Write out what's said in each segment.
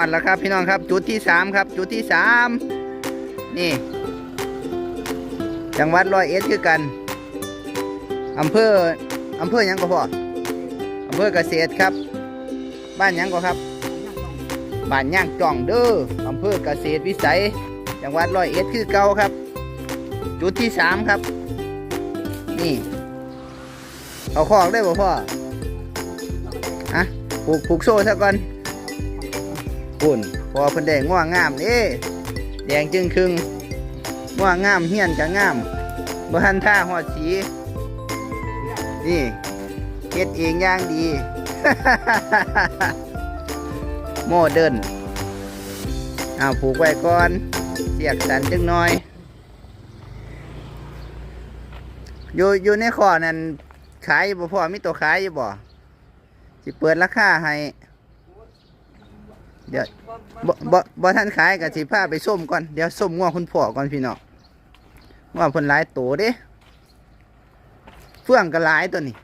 อ่อนแล้วครับพี่น้องครับจุดที่สามครับ จุดที่สามนี่ จังหวัดร้อยเอ็ดคือกันอำเภออำเภอยังก็พออำเภอเกษตรครับ บ้านยังก็ครับ บ้านย่างจ่องเด้ออำเภอเกษตรวิสัย จังหวัดร้อยเอ็ดคือเก่าครับ จุดที่สามครับ นี่เอาคอกได้บ่พ่ออะผูกผูกโซ่ซะก่อน ปุ่นพอเพิ่นแดงง่วงงามเด้แดงจึงครึ่งง่วงงามเฮียนก็งามบ่ทันท่าหอดสีนี่เฮ็ดเองอย่างดี โมเดิร์นเอาผูกไว้ก่อนเสียกสันจังน่อย อยู่อยู่ในข้อนั้นขายอยู่บ่พ่อมีตัวขายอยู่บ่สิเปิดราคาให้ เดี๋ยวบ่บ่บ่ทันขายก็สิพาไปส้มก่อน เดี๋ยวส้มง่วงคุณพ่อก่อนพี่น้องง่วงเพิ่นหลายโตเด้เฟื่องก็หลายตัวนี้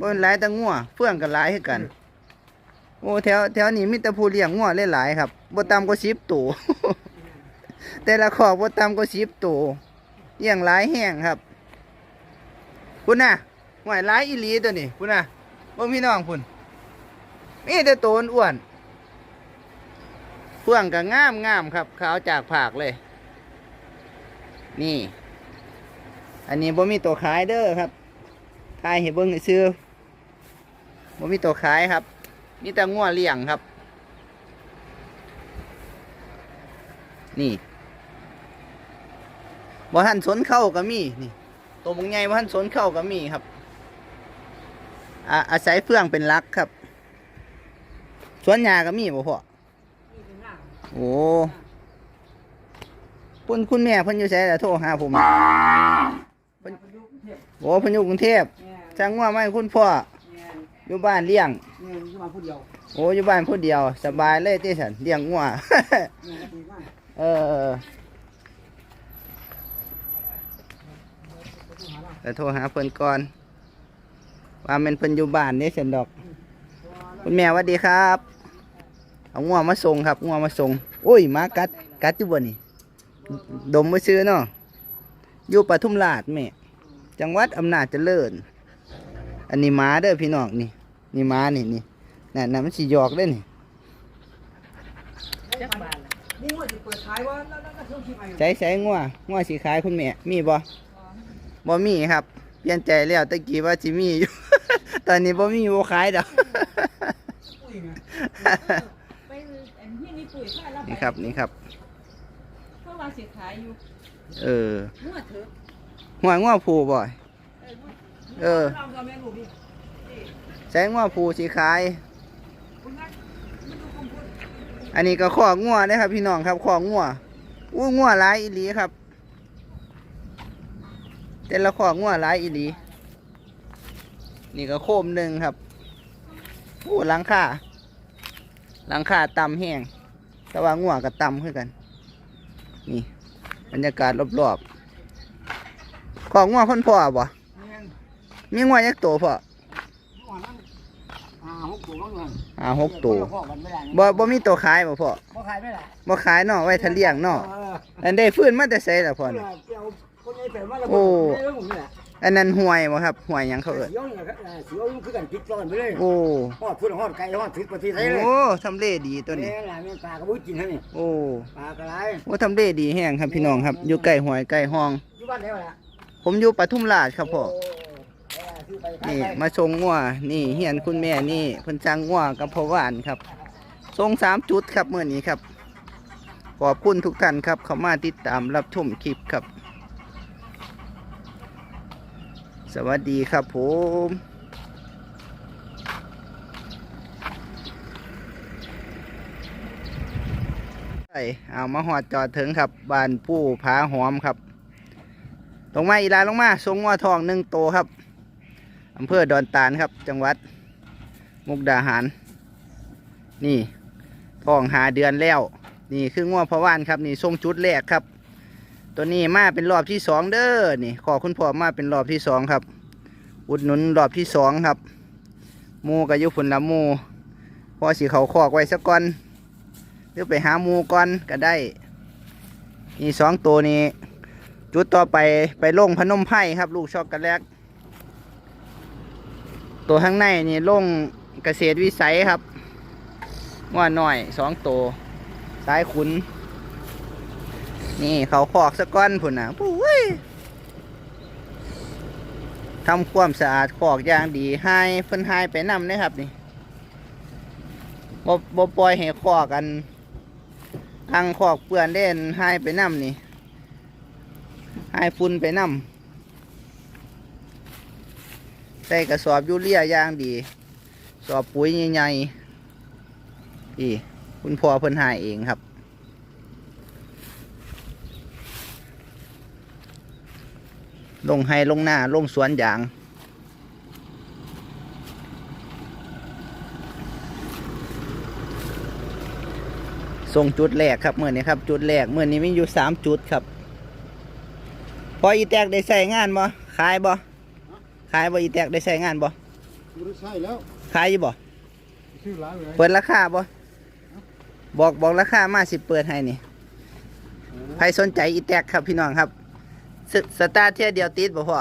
บ่นหลายแต่ง่วงเฟื่องก็หลายคือกัน โอ้แถวแถวนี้มีแต่ผู้เลี้ยงง่วงหลายๆครับบ่ต่ำกว่า10ตัวแต่ละคอกบ่ต่ำกว่า10ตัวเลี้ยงหลายแห้งครับพุ่นน่ะหวยร้ายอีหลีตัวนี้พุ่นน่ะบ่พี่น้องพุ่นมีแต่โตนอ้วน เฟื่องก็งามงามครับ ขาวจากผากเลย นี่ อันนี้บ่มีตัวขายเด้อครับขายให้เบิ่งซื้อบ่มีตัวขายครับมีแต่งัวเลี้ยงครับ นี่บ่ทันสนเข้าก็มีนี่ ตัวบงใหญ่พันสนเข้าก็มีครับอาอาศัยเฟื่องเป็นลักครับ สวนยาก็มีบ่พ่อ โอ้คุณคุณแม่เพิ่นอยู่ไสล่ะโทรหาผมเพิ่นโอ้เพิ่นอยู่กรุงเทพจ้างว่าไม่คุณพ่ออยู่บ้านเลี้ยงนี่อยู่มาผู้เดียวโอ้อยู่บ้านผู้เดียว สบายเลยที่ฉันเลี้ยงงัวนี่ก็ดีมากเออแต่โทรหาเพิ่นก่อน ว่าแมันเพิ่นอยู่บ้านนี่ฉันดอก คุณแม่หวัสดีครับ เอางัวมาส่งครับงัวมาส่งโอ้ยหมากัดกัดอยู่บ่นี่ดมมาซื้อเนาะอยู่ปทุมราชแม่จังหวัดอำนาจเจริญ อันนี้หมาเด้อพี่น้องนี่ นี่หมานี่นี่นั่นน่ะมันสิหยอกเด้นี่นี่ว่าจะเปิดขายนี่ใช้ใช้งัวงัวสีขายคุณแม่มีบ่บ่มีครับ เปลี่ยนใจแล้วตะกี้ว่าสิมีอยู่ ตอนนี้บ่มีบ่ขายดอก ปอันที่นี่ปุ๋ยค่ายแล้วไปนี่ครับนี่ครับ เพราะว่าสิขายอยู่เออมั่วเถอะหัวงัวผูบ่อย เออมั่วเออ เราจะแม่ลูกนี่ใช้งัวผูสีขาย คุณนัทมันดูคงพูดอันนี้ก็ข้องัวนะครับพี่น้องครับข้องัวอู้งัวหลายอีหลีครับ แต่ละข้องัวหลายอีหลี นี่ก็โคมหนึ่งครับอู้หลังคาหลังคาต่ำแห้ง แต่ว่างัวก็ต่ำขึ้นกัน นี่บรรยากาศรอบๆข้องัวคนพ่อบ่แม่นมีงัวยักษ์โตพ่อเมื่อวานนั้นอ่าหกตัวแล้วกันอ่าหกตัวพ่อกันไม่ได้บ่บ่มีตัวขายบ่พ่อพ่อขายไม่ได้บ่ขายเนาะไว้ทะเลี้ยงเนาะเอออันได้ฟื้นมาแต่ไสล่ะพ่อเพื่อนี่เกี่ยวคนใหญ่แต่ว่าเราโอ้ไม่รู้นี่แหละ อันนั้นห่วยบ่ครับห่วยหยังเขาเอิ้นเสียวเนี่ยครับเออเสียวคือกันติดร้อนไปเลยโอ้ฮอดพุ่นฮอดไก่ฮอดทิศประเทศไทยเลยโอ้ทำเลดีตัวนี้ แม่หลานแม่ปลากระบุ้กินให้นี่โอ้ปลากระไรโอ้ทำเลดีแห้งครับพี่น้องครับ อยู่ใกล้ห้วยใกล้ห้อง อยู่บ้านไหนวะล่ะผมอยู่ปทุมราชครับพ่อ โเออซื้อไปขายนี่ไป มาส่งงัวนี่เฮียนคุณแม่นี่เพิ่นสั่งงัวกับพ่อหวานครับส่งสามจุดครับมื้อนี้ครับ ขอบคุณทุกท่านครับ เข้ามาติดตามรับชมคลิปครับ สวัสดีครับผมเอามาหอดจอดถึงครับบ้านผู้ผาหอมครับ ลงมาอีลาลงมาทรงงัวทองหนึ่งโตครับอำเภอดอนตาลครับ จังหวัด มุกดาหาร นี่ทองหาเดือนแล้ว นี่คืองัวพะว่านครับ นี่ทรงจุดแรกครับ ตัวนี้มาเป็นรอบที่สองเด้อนี่ ขอคุณพ่อมาเป็นรอบที่สองครับ อุดหนุนรอบที่สองครับหมูกับยุฝุ่นละหมูพอสีเขาคอกไว้สักก่อนไปรือไปหาหมูก่อนก็ได้นี่สองตัวนี้ จุดต่อไปไปลงพนมไพรครับ ลูกช็อกโกแลตตัวข้างในนี่ลงเกษตรวิสัยครับว่าหน่อยสองตัว สายขุน นี่เขาคอกสะก้อนพุ่นนะปุ้ยทำความสะอาดคอกอย่างดีให้เพิ่นให้ไปนำนะครับนี่บบปล่อยให้คอกกันอังคอกเปื้อนเด่นให้ไปนำนี่ให้ฝุ่นไปนำใส่กระสอบยูเรียอย่างดี สอบปุ๋ยใหญ่ๆอีคุณพ่อเพิ่นให้เองครับ ลงให้ลงหน้าลงสวนยาง ส่งจุดแรกครับเมื่อนี้ครับ จุดแรกเมื่อนี้มีอยู่สามจุดครับ พออีแตกได้ใส่งานบ่ขายบ่ขายบ่อีแตกได้ใส่งานบ่ไม่ได้ใช่แล้วขายอยู่บ่ชื่อร้านเลยเปิดราคาบ่บอกบอกราคามาสิเปิดให้นี่ใครสนใจอีแตกครับพี่น้องครับ สสตาร์ทเที่ยเดียวติดบ่พ่อ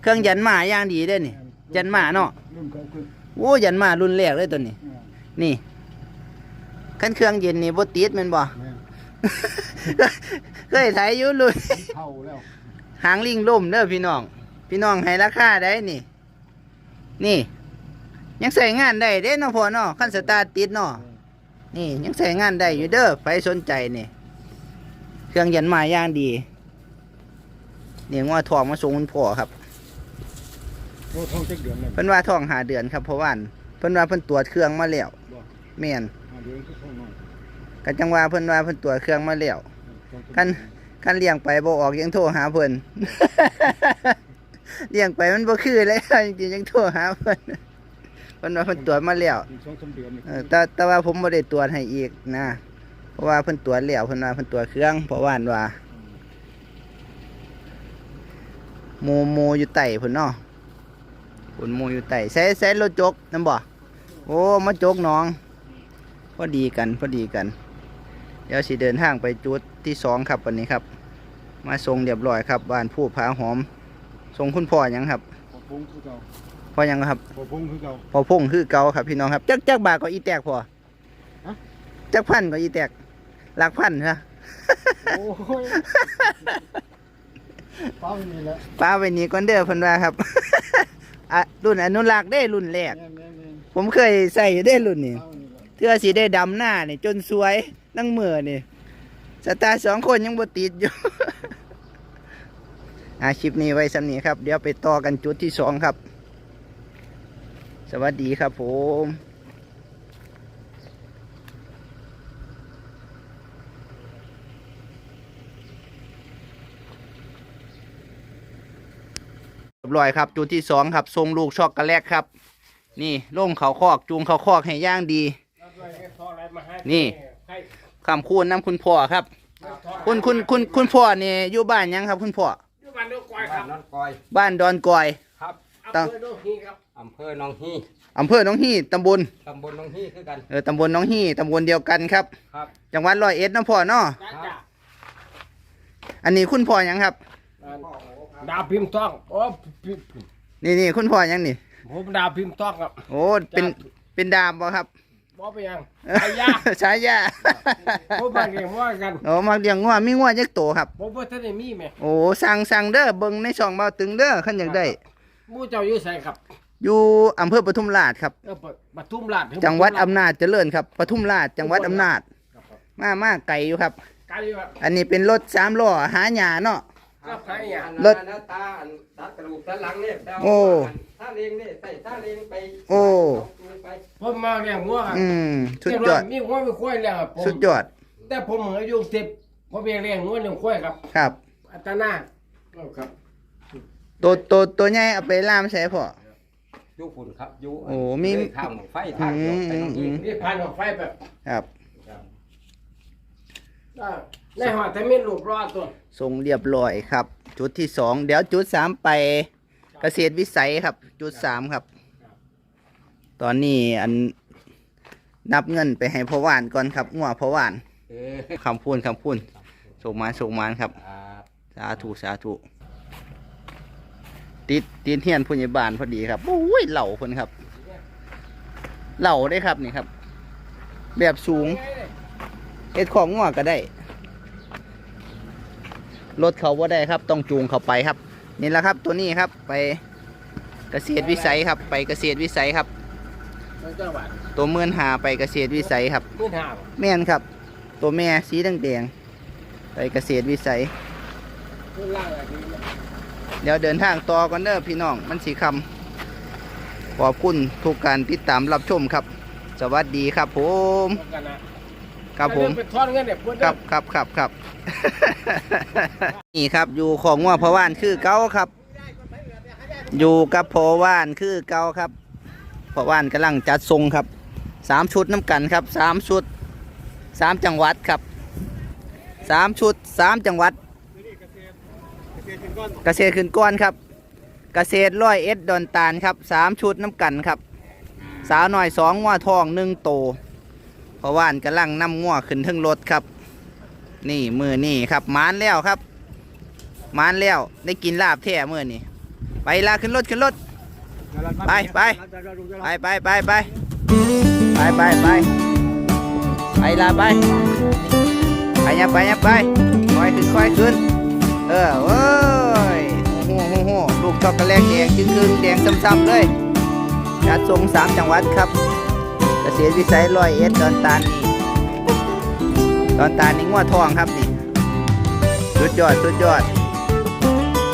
เครื่องยันมาอย่างดีเด้อนี่ ยันมาเนาะรุ่นเก่าขึ้นโอ้ยันมารุ่นแรกเลยตัวนี้อ่านี่คันเครื่องเย็นนี่บ่ติดแม่นบ่ แม่เคยถ่ายอยู่รุ่น เท่าแล้วหางลิงล่มเด้อพี่น้อง พี่น้องให้ราคาได้นี่ นี่ ยังใส่งานได้เด้เนาะพ่อเนาะคันสตาร์ทติดเนาะนี่ยังใส่งานได้อยู่เด้อใครสนใจนี่ เครื่องยันมาอย่างดี เนี่ยว่าทองมาส่งคุณพ่อครับโอ้ท่องเจ็ดเดือนเลยเพิ่นว่าทองหาเดือนครับเพราะว่าอั่นเพิ่นว่าเพิ่นตรวจเครื่องมาแล้วแม่นอ่าเดือนก็ท่องน้อยกันจังว่าเพิ่นว่าเพิ่นตรวจเครื่องมาแล้วกันกันเลี้ยงไปบ่ออกยังโทรหาเพิ่น เลี้ยงไปมันบ่คือเลยจริงๆยังโทรหาเพิ่นเพิ่นว่าเพิ่นตรวจมาแล้วอีกสองสามเดือนนี่เออแต่แต่ว่าผมบ่ได้ตรวจให้อีกนะ เพราะว่าเพิ่นตรวจแล้วเพิ่นว่าเพิ่นตรวจเครื่องเพราะว่าอันว่า หมูหมูอยู่ไต่พุ่นเนาะพุ่นหมูอยู่ไต่ใส่ใส่รถจกนำบ่โอ้มาจกน้อง พอดีกันพอดีกัน เดี๋ยวสิเดินทางไปจุดที่สองครับวันนี้ครับ มาส่งเรียบร้อยครับบ้านผู้ผาหอมส่งคุณพ่อหยังครับพอพงคือเก่าพ่อหยังครับพอพงคือเก่าพอพงคือเก่าครับพี่น้องครับจักจักบาทก็อีแตกพอฮะจักพันก็อีแตกหลักพันนะโอ้ย ป้าไม่มีแล้วป้าไปนี้ก่อนเด้อเพิ่นว่าครับอะรุ่นอนุรักษ์ได้รุ่นแรกแม่แม่แม่ผมเคยใส่อยู่ได้รุ่นนี้ป้าไม่มีแล้วเทื่อสีได้ดำหน้านี่จนสวยนั่งมือนี่สตาร์สองคนยังบ่ติดอยู่อาคลิปนี้ไว้สำนี้ครับ เดี๋ยวไปต่อกันจุดที่สองครับ สวัสดีครับผม บร้อยครับจุดที่สองครับทรงลูกช็อกโกแลตครับ นี่ลงเขาคอกจูงเขาคอกให้ย่างดี นี่คำคูณน้ำคุณพ่อครับ คุณคุณคุณคุณพ่อนี่อยู่บ้านยังครับ คุณพ่ออยู่บ้านดอนกอยครับน้องกอยบ้านดอนกอยครับตั้งอำเภอโนนฮีครับอำเภอหนองฮีอำเภอหนองฮีตำบลตำบลหนองฮีคือกันเออตำบลหนองฮีตำบลเดียวกันครับครับ จังหวัดร้อยเอ็ดเน้ำพ่อเนาะจ้าจ้าอันนี้คุณพ่อหยังครับ ดาวพิมพ์ต้องโอ้พิมพ์นี่นี่คุณพ่อหยังนี่ผมดาวพิมพ์ต้องครับโอ้เป็นเป็นดามบ่ครับบ่ไปยังไอ้ยาฉายาผมมาเรียนว่ากันโอ้มาเลี้ยงงัวมีงัวจักโตครับผมว่าท่านได้มีไหมโอ้สั่งสั่งเด้อเบิ่งในช่องเบาตึงเด้อคันอยากได้หมู่เจ้าอยู่ไสครับอยู่อำเภอปทุมราชครับเออปทุมราชจังหวัดอำนาจเจริญครับปทุมราชจังหวัดอำนาจครับครับมามาไกลอยู่ครับไกลครับ อันนี้เป็นรถสามล้อหาหญ้าเนาะ ครับใครอะรถหน้าตาอันตัดกระดูกสันหลังเนี่ยแต่ว่าโอ้ท่าเลียงนี่ใส่ท่าเลียงไปโอ้ไปผมมาเรียนงัวครับอืมสุดยอดมีงัวมีควายแล้วครับผมสุดยอดแต่ผมอายุสิบผมเรียนงัวเลี้ยงควายครับ ครับอัตนาครับตัวตัวตัวใหญ่เอาไปล่ามใส่พ่อ อยุฝุ่นครับอยุโอ้มีข้างไฟทางเดียวไปหนองฮีอืมนี่พันออกไฟแบบครับอ่า ในหอดแต่มีรูปรอดตัวส่งเรียบร้อยครับ จุดที่สองเดี๋ยวจุดสามไปเกษตรวิสัยครับ จุดสามครับ ตอนนี้อันนับเงินไปให้พ่อหวานก่อนครับงัวพ่อหวานคเออคำพูนคำพูนโชคมานโชคมานครับ ครับสาธุสาธุติดตีนเทียนผู้ใหญ่บ้านพอดีครับโอ้ยเหล่าคนครับ เหล่าได้ครับนี่ครับ แบบสูงเอ็ดของงอก็ได้ รถเขาว่าได้ครับต้องจูงเขาไปครับ นี่แหละครับตัวนี้ครับไปเกษตรวิสัยครับ ไปเกษตรวิสัยครับมันจังหวัดตัวเมื่นหาไปเกษตรวิสัยครับมื่นห้าบ่แม่นครับ ตัวแม่สีแดงๆไปเกษตรวิสัยมื่นล่างอะไรดีนะเดี๋ยวเดินทางต่อกันเด้อพี่น้องมันสีคำขอบคุณทุกการติดตามรับชมครับ สวัสดีครับผมพบกันนะ ครับผมไปทอดเงินเนี่ยพูดครับครับครับครับ นี่ครับอยู่ของงัวพะว่านคือเก้าครับ อยู่กับพอว่านคือเก้าครับพอว่านกำลังจัดทรงครับสามชุดน้ำกันครับสามชุดสามจังหวัดครับสามชุดสามจังหวัด เกษตรขึ้นก้อนครับ เกษตรร้อยเอ็ดดอนตาลครับสามชุดน้ำกันครับ สาวหน่อยสองงัวทองหนึ่งโต เพราะว่านกำลังนำงัวขึ้นทึงรถครับ นี่มือนี่ครับมานแล้วครับมานแล้วได้กินลาบแท้มือนี่ไปลาขึ้นรถขึ้นรถไปไปไปไปไปไปไปไปไปไปลาไปไปยับไปยับไปค่อยขึ้นค่อยขึ้น เออเว้ยโอ้โหโอ้โหลูกช็อกโกแลตแดงจึงคืนแดงซ้ำๆเลยจัดทรงสามจังหวัดครับ ษตรวิสัยร้อยเอ็ดดอนตานี่ดอนตานี่งัวทองครับนี่สุดยอดสุดยอด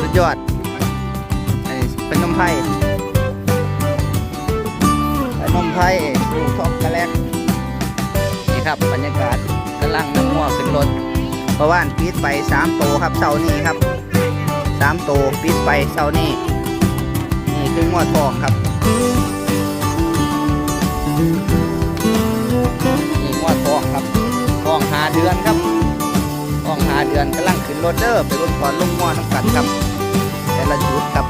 สุดยอดอันนี้เป็นนมไผ่เป็นนมไผ่ลูกช็อกโกแลตนี่ครับบรรยากาศกำลังน้ำงัวขึ้นรถเพราะว่านปิดไปสามโตครับเสาร์นี้ครับสามโตปิดไปเสาร์นี้นี่คืองัวทองครับ นี่งวดฟองครับฟองหาเดือนครับฟองหาเดือนกำลังขึ้นรถเด้อไปรถก่อนลงงัวน้ำกันครับแต่ละจุดครับ